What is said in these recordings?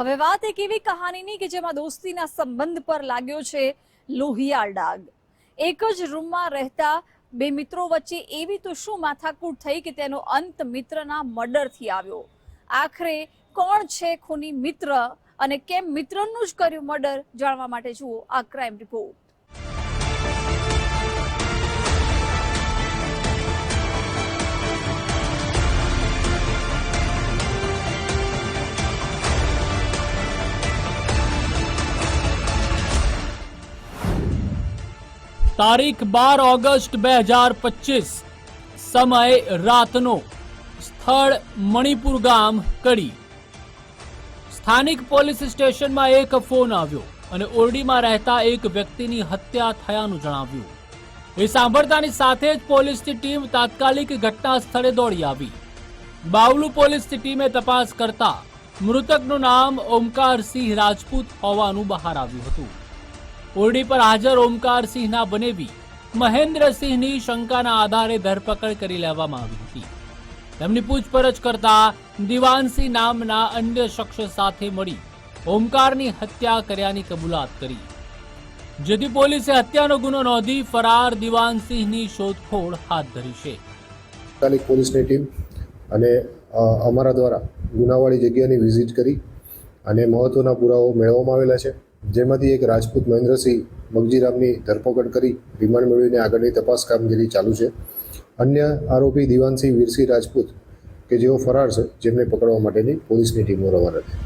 હવે વાત એક એવી કહાનીની કે જેમાં દોસ્તીના સંબંધ પર લાગ્યો છે લોહિયાળ ડાગ એક જ રૂમમાં રહેતા બે મિત્રો વચ્ચે એવી તો શું માથાકૂટ થઈ કે તેનો અંત મિત્રના મર્ડરથી આવ્યો? આખરે કોણ છે ખૂની મિત્ર અને કેમ મિત્રનું જ કર્યું મર્ડર? જાણવા માટે જુઓ આ ક્રાઇમ રિપોર્ટ. તારીખ બાર ઓગસ્ટ બે હજાર પચીસ. સમય રાતનો. સ્થળ મણિપુર ગામ, કડી. સ્થાનિક પોલીસ સ્ટેશનમાં એક ફોન આવ્યો અને ઓરડીમાં રહેતા એક વ્યક્તિની હત્યા થયાનું જણાવ્યું. એ સાંભળતાની સાથે જ પોલીસની ટીમ તાત્કાલિક ઘટના સ્થળે દોડી આવી. બાવલુ પોલીસની ટીમે તપાસ કરતા મૃતકનું નામ ઓમકારસિંહ રાજપૂત હોવાનું બહાર આવ્યું હતું. ઓરડી પર હાજર ઓમકારસિંહના બનેવી મહેન્દ્રસિંહની શંકાના આધારે ધરપકડ કરી લેવામાં આવી હતી. તેમની પૂછપરછ કરતા દિવાનસિંહ નામના અન્ય શખ્સ સાથે મળી ઓમકારની હત્યા કર્યાની કબૂલાત કરી. જેથી પોલીસે હત્યાનો ગુનો નોંધી ફરાર દિવાનસિંહની શોધખોળ હાથ ધરી છે. પોલીસની ટીમ અને અમારા દ્વારા ગુનાવાળી જગ્યાની વિઝિટ કરી અને મહત્વના પુરાવો મેળવવામાં આવેલા છે. જેમાંથી એક રાજપૂત મહેન્દ્રસિંહ મગજીરામની ધરપકડ કરી રિમાન્ડ મેળવીને આગળની તપાસ કામગીરી ચાલુ છે. અન્ય આરોપી દિવાનસિંહ વીરસિંહ રાજપૂત કે જેઓ ફરાર છે, જેમને પકડવા માટેની પોલીસની ટીમો રવાના થઈ.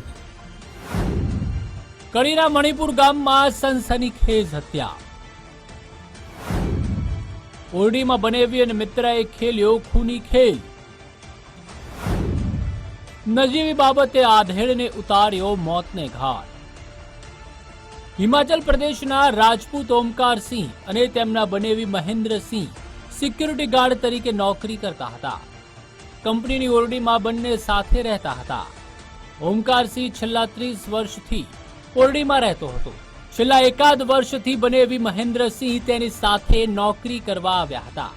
કડીના મણિપુર ગામમાં સનસનીખેજ હત્યા. ઓરડીમાં બનેવી અને મિત્રએ ખેલ્યો ખૂની ખેલ. નજીવી બાબતે આધેડને ઉતાર્યો મોતને ઘાટ. હિમાચલ પ્રદેશના રાજપૂત ઓમકારસિંહ અને તેમના બનેવી મહેન્દ્રસિંહ સિક્યુરિટી ગાર્ડ તરીકે નોકરી કરતા હતા. કંપનીની ઓરડીમાં બંને સાથે રહેતા હતા. ઓમકારસિંહ છેલ્લા ત્રીસ વર્ષથી ઓરડીમાં રહેતો હતો. છેલ્લા એકાદ વર્ષથી બનેવી મહેન્દ્રસિંહ તેની સાથે નોકરી કરવા આવ્યા હતા.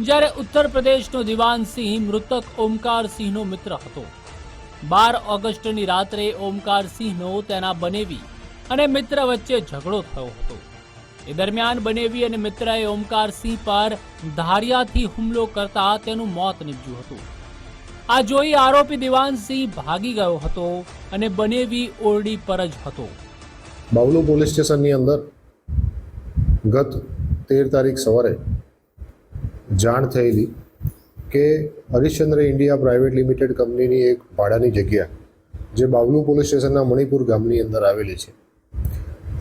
જ્યારે ઉત્તર પ્રદેશનો દિવાનસિંહ મૃતક ઓમકારસિંહનો મિત્ર હતો. બાર ઓગસ્ટની રાત્રે ઓમકારસિંહનો તેના બનેવી અને મિત્ર વચ્ચે ઝઘડો થયો હતો. એ દરમિયાન બનેવી અને મિત્રએ ઓમકારસિંહ પર ધારિયાથી હુમલો કરતા તેનું મોત નીપજ્યું હતું. આ જોઈ આરોપી દિવાનસિંહ ભાગી ગયો હતો અને બનેવી ઓરડી પર જ હતો. બાવલુ પોલીસ સ્ટેશનની અંદર ગત તેર તારીખ સવારે જાણ થયેલી કે હરિશ્ચંદ્ર ઇન્ડિયા પ્રાઇવેટ લિમિટેડ કંપનીની એક ભાડાની જગ્યા, જે બાવલુ પોલીસ સ્ટેશનના મણિપુર ગામની અંદર આવેલી છે.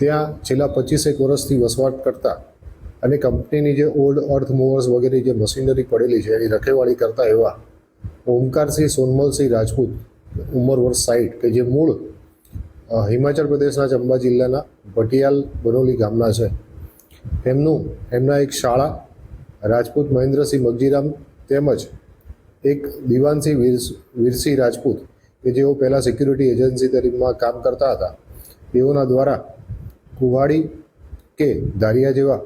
ત્યાં છેલ્લા પચીસેક વર્ષથી વસવાટ કરતા અને કંપનીની જે ઓલ્ડ અર્થ મૂવર્સ વગેરે જે મશીનરી પડેલી છે એની રખેવાળી કરતા એવા ઓમકારસિંહ સોનમલસિંહ રાજપૂત, ઉંમર વર્ષ સાઠ કે જે મૂળ હિમાચલ પ્રદેશના ચંબા જિલ્લાના ભટિયાલ બનોલી ગામના છે. એમનું, એમના એક શાળા, રાજપૂત મહેન્દ્રસિંહ મગજીરામ તેમજ એક દિવાનસિંહ વીર વીરસિંહ રાજપૂત, કે જેઓ પહેલાં સિક્યુરિટી એજન્સી તરીકેમાં કામ કરતા હતા, તેઓના દ્વારા કુવાડી કે દારિયા જેવા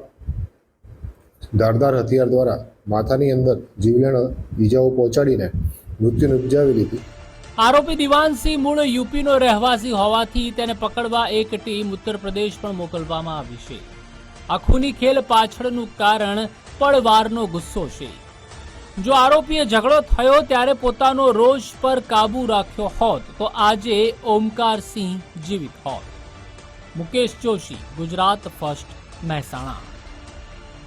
ધારદાર હથિયાર દ્વારા માથાની અંદર જીવલેણ ઈજાઓ પહોંચાડીને મૃત્યુ નિપજાવી લીધી. આરોપી દિવાનસિંહ મૂળ યુપીનો રહેવાસી હોવાથી તેને પકડવા એક ટીમ ઉત્તર પ્રદેશ પણ મોકલવામાં આવી છે. આ ખેલ પાછળનું કારણ પળવારનો ગુસ્સો છે. જો આરોપીએ ઝઘડો થયો ત્યારે પોતાનો રોષ પર કાબુ રાખ્યો હોત તો આજે ઓમકારસિંહ જીવિત હોત. મુકેશ જોશી ગુજરાત ફર્સ્ટ મહેસાણા.